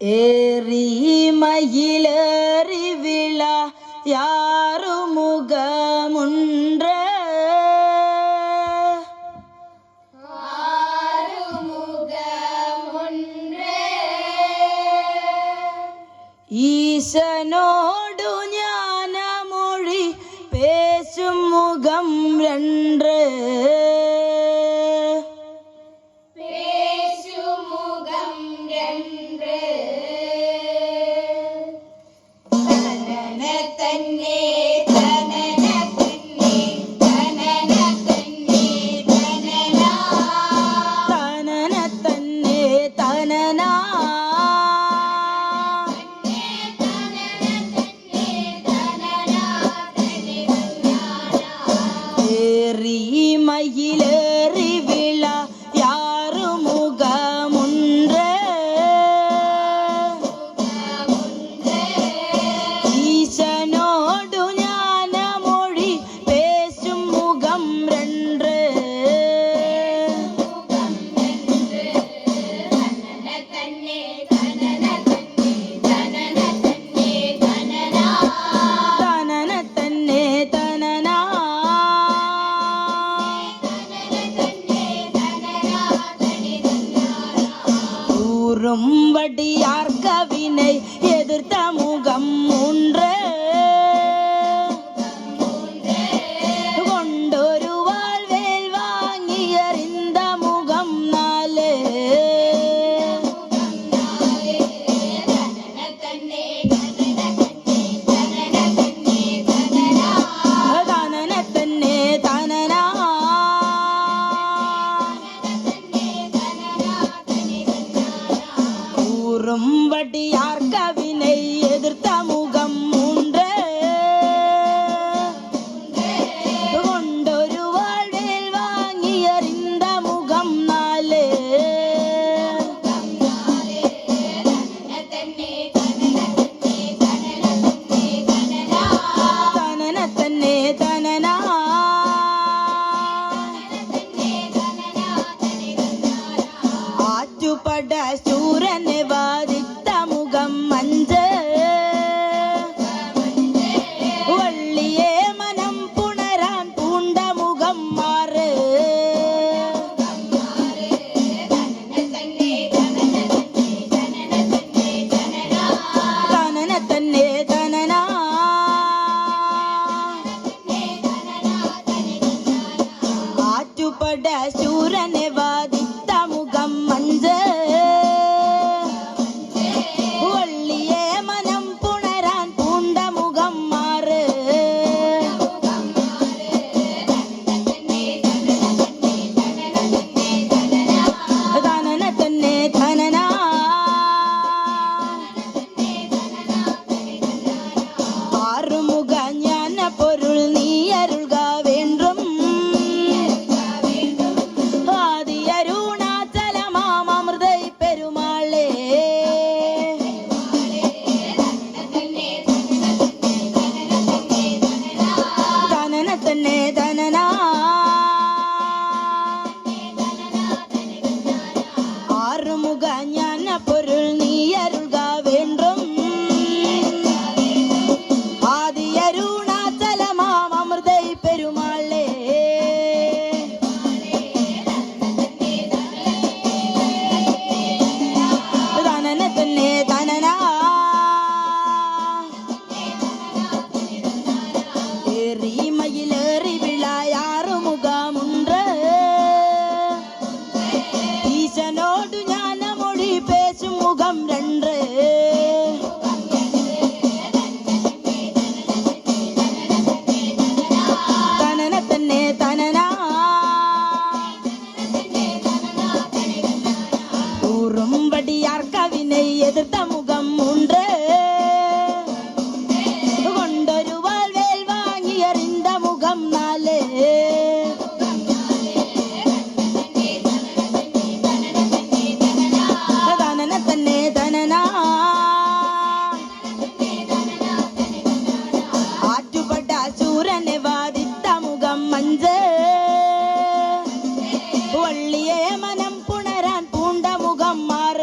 ഏറിമയിലേറിവിള യാരു മുഖമുണ്ട ഈശനോടു ജ്ഞാനമൊഴി പേശും മുഖം രണ്ട് തന്നെ തനന തന്നെ തനന തന്നെ തനന. തനന തന്നെ തനന. குறும்படியார் கவினை எதிர்த்த முகம் ஒன்று. பார்க்கவினை எதிர்த்த எதிர்த்த முகம் ஒன்று கொண்டொரு வாழ்வேல் வாங்கி அறிந்த முகம் நாலே தனன தன்னே தனனா ஆற்றுப்பட்ட சூரனை வாதித்த முகம் மஞ்சள் വള്ളിയെ മനം പുണരാൻ പൂണ്ട മുഖം മാറി